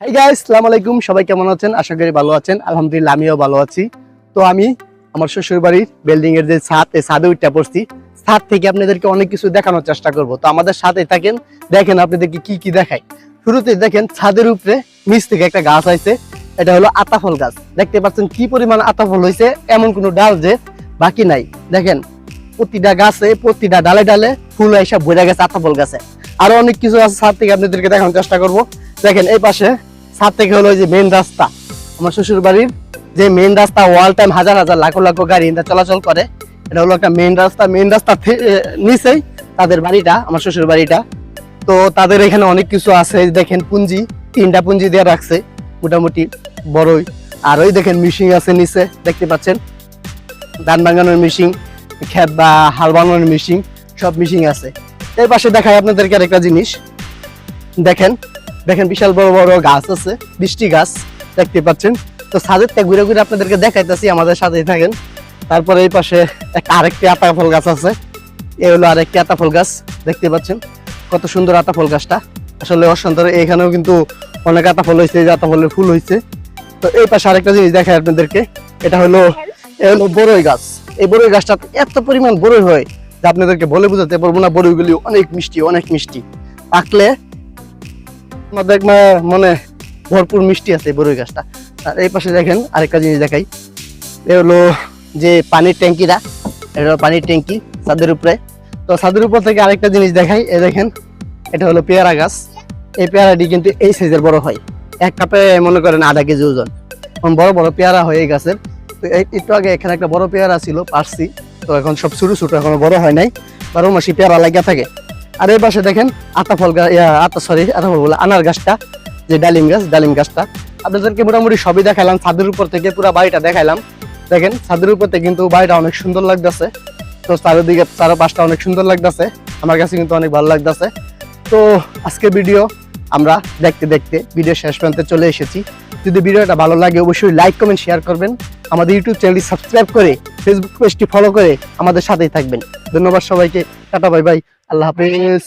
Hi guys আসসালামু আলাইকুম। সবাই কেমন আছেন? আশা করি ভালো আছেন। আলহামদুলিল্লাহ, আমিও ভালো আছি। তো আমি আমার শ্বশুর বাড়ির বিল্ডিং এর যে ছাদ, এই ছাদে উঠতে পড়ছি। ছাদ থেকে আপনাদেরকে অনেক কিছু দেখানোর চেষ্টা করব। তো আমাদের সাথে থাকেন, দেখেন আপনাদেরকে কি কি দেখাই। শুরুতে দেখেন, ছাদের উপরে নিচ থেকে একটা গাছ আছে এটা হলো আতাফল গাছ। দেখতে পাচ্ছেন কি পরিমাণ আতাফল হয়েছে, এমন কোনো ডাল যে বাকি নাই। দেখেন, প্রতিটা গাছে, প্রতিটা ডালে ডালে ফুল এসে ভরে গেছে আতাফল গাছে। আরও অনেক কিছু আছে ছাদ থেকে আপনাদেরকে দেখানোর চেষ্টা করব। দেখেন, এই পাশে ছাদ থেকে হলো যে মেন রাস্তা। আমার শ্বশুর বাড়ির যে মেন রাস্তা ওয়াল টাইম হাজার হাজার, লাখো লাখো গাড়ি চলাচল করে। এটা হলো একটা মেন রাস্তা মেন রাস্তা নিচেই তাদের বাড়িটা, আমার শ্বশুর বাড়িটা তো তাদের এখানে অনেক কিছু আছে দেখেন পুঞ্জি তিনটা পুঞ্জি দিয়ে রাখছে, মোটামুটি বড়ই। আর ওই দেখেন মিশিং আছে নিচে, দেখতে পাচ্ছেন? ধান ভাঙানোর মিশিং খেত বা হাল বানানোর মিশিং সব মিশিং আছে। এর পাশে দেখায় আপনাদেরকে আরেকটা জিনিস। দেখেন দেখেন বিশাল বড় বড় গাছ আছে, বৃষ্টি গাছ দেখতে পাচ্ছেন। তো থেকে ঘুরে ঘুরে আপনাদেরকে দেখাইতেছি, আমাদের সাথেই থাকেন। তারপরে এই পাশে একটা আরেকটি আতা ফল গাছ আছে। এ হলো আরেকটি আতা ফল গাছ, দেখতে পাচ্ছেন। কত সুন্দর আতা ফল গাছটা। আসলে অসন্তর এখানেও কিন্তু অনেক আতা ফল হয়েছে আতা ফলের ফুল হয়েছে। তো এই পাশে আরেকটা জিনিস দেখায় আপনাদেরকে, এটা হলো, এ হলো বড়ই গাছ। এই বড়ই গাছটা এত পরিমাণ বড়ই হয় যে আপনাদেরকে বলে বোঝাতে পারব না বড়ইগুলি অনেক মিষ্টি অনেক মিষ্টি। পাকলে আমাদের মা- মনে ভরপুর মিষ্টি আছে বড়ই গাছটা। আর এই পাশে দেখেন আরেকটা জিনিস দেখাই। এ হলো যে পানির ট্যাঙ্কিটা, এটা হলো পানির ট্যাঙ্কি ছাদের উপরে। তো ছাদের উপর থেকে আরেকটা জিনিস দেখাই, এ দেখেন, এটা হলো পেয়ারা গাছ। এই পেয়ারাটি কিন্তু এই সাইজের বড় হয়। এক কাপে মনে করেন আধা কেজি ওজন। এখন বড় বড় পেয়ারা হয় এই গাছের তো একটু আগে এখানে একটা বড় পেয়ারা ছিল পারছি তো এখন সব ছোট ছোট, এখনও বড় হয় নাই। বারো মাসি পেয়ারা লাগিয়া থাকে। আর এই পাশে দেখেন আতা ফল আতা সরি আতা ফল বলে আনার গাছটা, যে ডালিম গাছ, ডালিম গাছটা। আপনাদেরকে মোটামুটি সবই দেখালাম ছাদের উপর থেকে পুরো বাড়িটা দেখাইলাম। দেখেন, ছাদের উপর থেকে কিন্তু বাড়িটা অনেক সুন্দর লাগতেছে। তো চারিদিকে চারো পাঁচটা অনেক সুন্দর লাগতেছে। আমার কাছে কিন্তু অনেক ভালো লাগতেছে। তো আজকে ভিডিও আমরা দেখতে দেখতে ভিডিও শেষ প্রান্তে চলে এসেছি। যদি ভিডিওটা ভালো লাগে, অবশ্যই লাইক কমেন্ট শেয়ার করবেন। আমাদের ইউটিউব চ্যানেলটি সাবস্ক্রাইব করে ফেসবুক পেজটি ফলো করে আমাদের সাথেই থাকবেন। ধন্যবাদ সবাইকে। Tata bye bye. আল্লাহ হাফেজ।